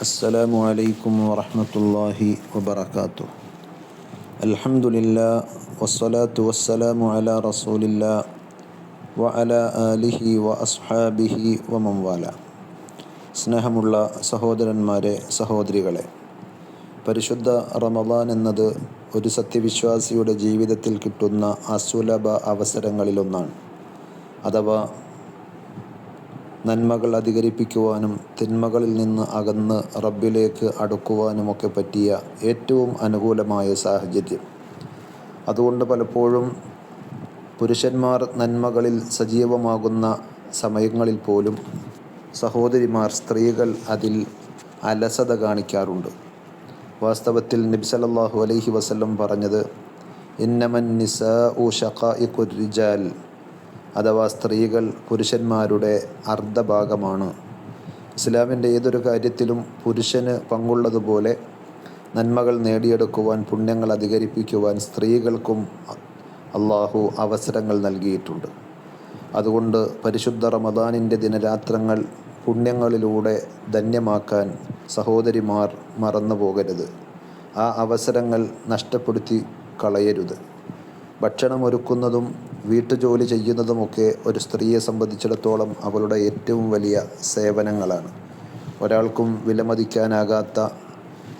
السلام عليكم ورحمة الله وبركاته الحمد لله والصلاة والسلام على رسول الله وعلى آله وأصحابه ومن والاه സ്നേഹമുള്ള സഹോദരന്മാരെ സഹോദരികളെ പരിശുദ്ധ റമദാൻ എന്നത് ഒരു സത്യവിശ്വാസിയുടെ ജീവിതത്തിൽ കിട്ടുന്ന അസുലഭ അവസരങ്ങളിലൊന്നാണ് അഥവാ നന്മകൾ അധികരിപ്പിക്കുവാനും തിന്മകളിൽ നിന്ന് അകന്ന് റബ്ബിലേക്ക് അടുക്കുവാനുമൊക്കെ പറ്റിയ ഏറ്റവും അനുകൂലമായ സാഹചര്യം. അതുകൊണ്ട് പലപ്പോഴും പുരുഷന്മാർ നന്മകളിൽ സജീവമാകുന്ന സമയങ്ങളിൽ പോലും സഹോദരിമാർ സ്ത്രീകൾ അതിൽ അലസത കാണിക്കാറുണ്ട്. വാസ്തവത്തിൽ നിബ്സലല്ലാഹു അലൈഹി വസല്ലം പറഞ്ഞത് ഇന്നമൻ നിസ ഉ ഷഖായിഖുരിജാൽ അഥവാ സ്ത്രീകൾ പുരുഷന്മാരുടെ അർദ്ധഭാഗമാണ്. ഇസ്ലാമിന്റെ ഏതൊരു കാര്യത്തിലും പുരുഷന് പങ്കുള്ളതുപോലെ നന്മകൾ നേടിയെടുക്കുവാൻ പുണ്യങ്ങൾ അധികരിപ്പിക്കുവാൻ സ്ത്രീകൾക്കും അള്ളാഹു അവസരങ്ങൾ നൽകിയിട്ടുണ്ട്. അതുകൊണ്ട് പരിശുദ്ധ റമദാനിന്റെ ദിനരാത്രങ്ങൾ പുണ്യങ്ങളിലൂടെ ധന്യമാക്കാൻ സഹോദരിമാർ മറന്നു പോകരുത്. ആ അവസരങ്ങൾ നഷ്ടപ്പെടുത്തി കളയരുത്. ഭക്ഷണം ഒരുക്കുന്നതും വീട്ടുജോലി ചെയ്യുന്നതുമൊക്കെ ഒരു സ്ത്രീയെ സംബന്ധിച്ചിടത്തോളം അവളുടെ ഏറ്റവും വലിയ സേവനങ്ങളാണ്. ഒരാൾക്കും വിലമതിക്കാനാകാത്ത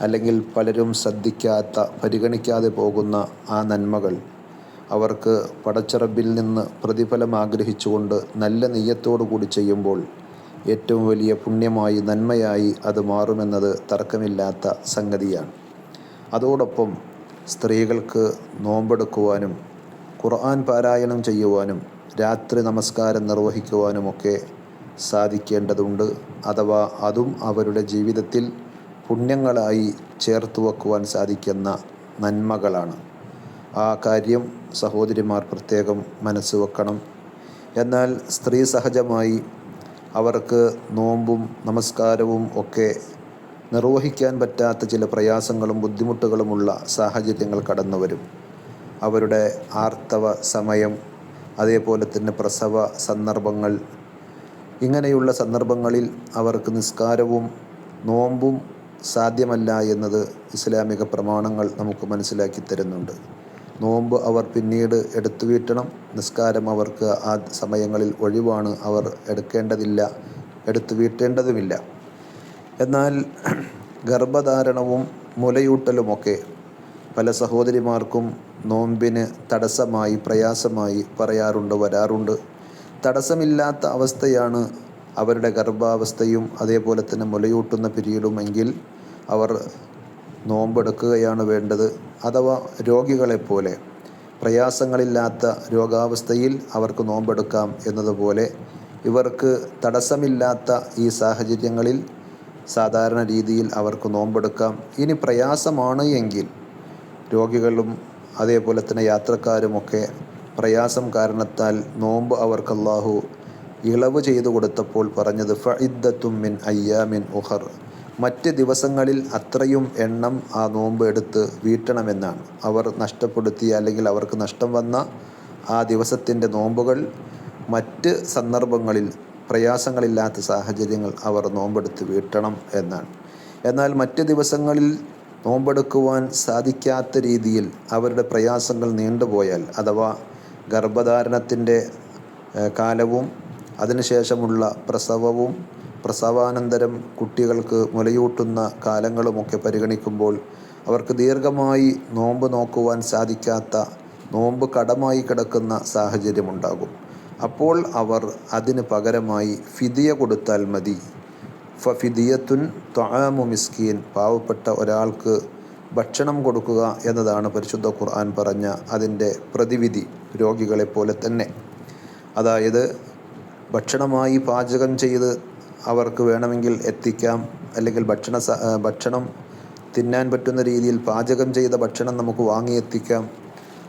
അല്ലെങ്കിൽ പലരും ശ്രദ്ധിക്കാത്ത പരിഗണിക്കാതെ പോകുന്ന ആ നന്മകൾ അവർക്ക് പടച്ചിറബിൽ നിന്ന് പ്രതിഫലം ആഗ്രഹിച്ചുകൊണ്ട് നല്ല നെയ്യത്തോടു കൂടി ചെയ്യുമ്പോൾ ഏറ്റവും വലിയ പുണ്യമായി നന്മയായി അത് മാറുമെന്നത് തർക്കമില്ലാത്ത സംഗതിയാണ്. അതോടൊപ്പം സ്ത്രീകൾക്ക് നോമ്പെടുക്കുവാനും ഖുർആൻ പാരായണം ചെയ്യുവാനും രാത്രി നമസ്കാരം നിർവഹിക്കുവാനുമൊക്കെ സാധിക്കേണ്ടതുണ്ട്. അഥവാ അതും അവരുടെ ജീവിതത്തിൽ പുണ്യങ്ങളായി ചേർത്ത് വെക്കുവാൻ സാധിക്കുന്ന നന്മകളാണ്. ആ കാര്യം സഹോദരിമാർ പ്രത്യേകം മനസ്സ് വെക്കണം. എന്നാൽ സ്ത്രീ സഹജമായി അവർക്ക് നോമ്പും നമസ്കാരവും ഒക്കെ നിർവഹിക്കാൻ പറ്റാത്ത ചില പ്രയാസങ്ങളും ബുദ്ധിമുട്ടുകളുമുള്ള സാഹചര്യങ്ങൾ കടന്നു വരും അവരുടെ ആർത്തവ സമയം അതേപോലെ തന്നെ പ്രസവ സന്ദർഭങ്ങൾ. ഇങ്ങനെയുള്ള സന്ദർഭങ്ങളിൽ അവർക്ക് നിസ്കാരവും നോമ്പും സാധ്യമല്ല എന്നത് ഇസ്ലാമിക പ്രമാണങ്ങൾ നമുക്ക് മനസ്സിലാക്കി തരുന്നുണ്ട്. നോമ്പ് അവർ പിന്നീട് എടുത്തു വീട്ടണം നിസ്കാരം അവർക്ക് ആ സമയങ്ങളിൽ ഒഴിവാണ് അവർ എടുക്കേണ്ടതില്ല എടുത്തു വീട്ടേണ്ടതുമില്ല എന്നാൽ ഗർഭധാരണവും മുലയൂട്ടലുമൊക്കെ പല സഹോദരിമാർക്കും നോമ്പിന് തടസ്സമായി പ്രയാസമായി പറയാറുണ്ട് വരാറുണ്ട്. തടസ്സമില്ലാത്ത അവസ്ഥയാണ് അവരുടെ ഗർഭാവസ്ഥയും അതേപോലെ തന്നെ മുലയൂട്ടുന്ന പിരീഡുമെങ്കിൽ അവർ നോമ്പെടുക്കുകയാണ് വേണ്ടത്. അഥവാ രോഗികളെപ്പോലെ പ്രയാസങ്ങളില്ലാത്ത രോഗാവസ്ഥയിൽ അവർക്ക് നോമ്പെടുക്കാം എന്നതുപോലെ ഇവർക്ക് തടസ്സമില്ലാത്ത ഈ സാഹചര്യങ്ങളിൽ സാധാരണ രീതിയിൽ അവർക്ക് നോമ്പെടുക്കാം. ഇനി പ്രയാസമാണ് എങ്കിൽ രോഗികളും അതേപോലെ തന്നെ യാത്രക്കാരുമൊക്കെ പ്രയാസം കാരണത്താൽ നോമ്പ് അവർക്ക് അള്ളാഹു ഇളവ് ചെയ്തു കൊടുത്തപ്പോൾ പറഞ്ഞത് ഫഇദ്ദത്തും മിൻ അയ്യാമിൻ ഉഹർ. മറ്റ് ദിവസങ്ങളിൽ അത്രയും എണ്ണം ആ നോമ്പ് എടുത്ത് വീട്ടണമെന്നാണ്. അവർ നഷ്ടപ്പെടുത്തിയ അല്ലെങ്കിൽ അവർക്ക് നഷ്ടം വന്ന ആ ദിവസത്തിന്റെ നോമ്പുകൾ മറ്റ് സന്ദർഭങ്ങളിൽ പ്രയാസങ്ങളില്ലാത്ത സാഹചര്യങ്ങൾ അവർ നോമ്പെടുത്ത് വീട്ടണം എന്നാണ്. എന്നാൽ മറ്റ് ദിവസങ്ങളിൽ നോമ്പെടുക്കുവാൻ സാധിക്കാത്ത രീതിയിൽ അവരുടെ പ്രയാസങ്ങൾ നീണ്ടുപോയാൽ അഥവാ ഗർഭധാരണത്തിന്റെ കാലവും അതിനുശേഷമുള്ള പ്രസവവും പ്രസവാനന്തരം കുട്ടികൾക്ക് മുലയൂട്ടുന്ന കാലങ്ങളുമൊക്കെ പരിഗണിക്കുമ്പോൾ അവർക്ക് ദീർഘമായി നോമ്പ് നോക്കുവാൻ സാധിക്കാത്ത നോമ്പ് കടമായി കിടക്കുന്ന സാഹചര്യമുണ്ടാകും. അപ്പോൾ അവർ അതിന് പകരമായി ഫിതിയ കൊടുത്താൽ മതി. ഫിദിയത്തുൻ ത്വാമു മിസ്കീൻ പാവപ്പെട്ട ഒരാൾക്ക് ഭക്ഷണം കൊടുക്കുക എന്നതാണ് പരിശുദ്ധ ഖുർആൻ പറഞ്ഞ അതിന്റെ പ്രതിവിധി രോഗികളെ പോലെ തന്നെ. അതായത് ഭക്ഷണമായി പാചകം ചെയ്ത് അവർക്ക് വേണമെങ്കിൽ എത്തിക്കാം അല്ലെങ്കിൽ ഭക്ഷണ ഭക്ഷണം തിന്നാൻ പറ്റുന്ന രീതിയിൽ പാചകം ചെയ്ത ഭക്ഷണം നമുക്ക് വാങ്ങിയെത്തിക്കാം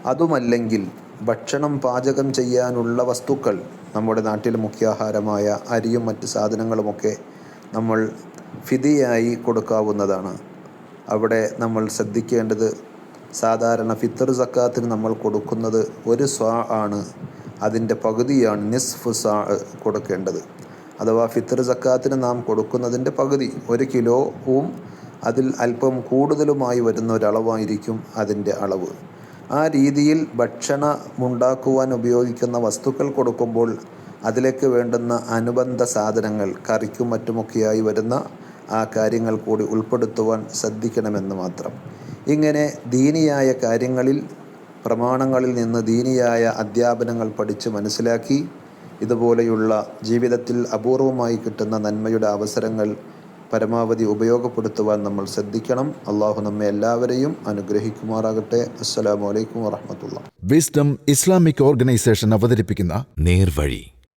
അതുമല്ലെങ്കിൽ ഭക്ഷണം പാചകം ചെയ്യാനുള്ള വസ്തുക്കൾ നമ്മുടെ നാട്ടിൽ മുഖ്യാഹാരമായ അരിയും മറ്റ് സാധനങ്ങളുമൊക്കെ നമ്മൾ ഫിതിയായി കൊടുക്കാവുന്നതാണ്. അവിടെ നമ്മൾ ശ്രദ്ധിക്കേണ്ടത് സാധാരണ ഫിത്തർ സക്കാത്തിന് നമ്മൾ കൊടുക്കുന്നത് ഒരു സ്വാ ആണ്. അതിന്റെ പകുതിയാണ് നിസ്ഫ് സാ കൊടുക്കേണ്ടത്. അഥവാ ഫിത്തർ സക്കാത്തിന് നാം കൊടുക്കുന്നതിന്റെ പകുതി ഒരു കിലോവും അതിൽ അല്പം കൂടുതലുമായി വരുന്ന ഒരളവായിരിക്കും അതിന്റെ അളവ്. ആ രീതിയിൽ ഭക്ഷണമുണ്ടാക്കുവാൻ ഉപയോഗിക്കുന്ന വസ്തുക്കൾ കൊടുക്കുമ്പോൾ അതിലേക്ക് വേണ്ടുന്ന അനുബന്ധ സാധനങ്ങൾ കറിക്കും മറ്റുമൊക്കെയായി വരുന്ന ആ കാര്യങ്ങൾ കൂടി ഉൾപ്പെടുത്തുവാൻ ശ്രദ്ധിക്കണമെന്ന് മാത്രം. ഇങ്ങനെ ദീനിയായ കാര്യങ്ങളിൽ പ്രമാണങ്ങളിൽ നിന്ന് ദീനിയായ അധ്യാപനങ്ങൾ പഠിച്ച് മനസ്സിലാക്കി ഇതുപോലെയുള്ള ജീവിതത്തിൽ അപൂർവമായി കിട്ടുന്ന നന്മയുടെ അവസരങ്ങൾ പരമാവധി ഉപയോഗപ്പെടുത്തുവാൻ നമ്മൾ ശ്രദ്ധിക്കണം. അള്ളാഹു നമ്മെ എല്ലാവരെയും അനുഗ്രഹിക്കുമാറാകട്ടെ. അസ്സലാമു അലൈക്കും വറഹമത്തുള്ള വിസ്ഡം ഇസ്ലാമിക് ഓർഗനൈസേഷൻ അവതരിപ്പിക്കുന്ന നേർവഴി.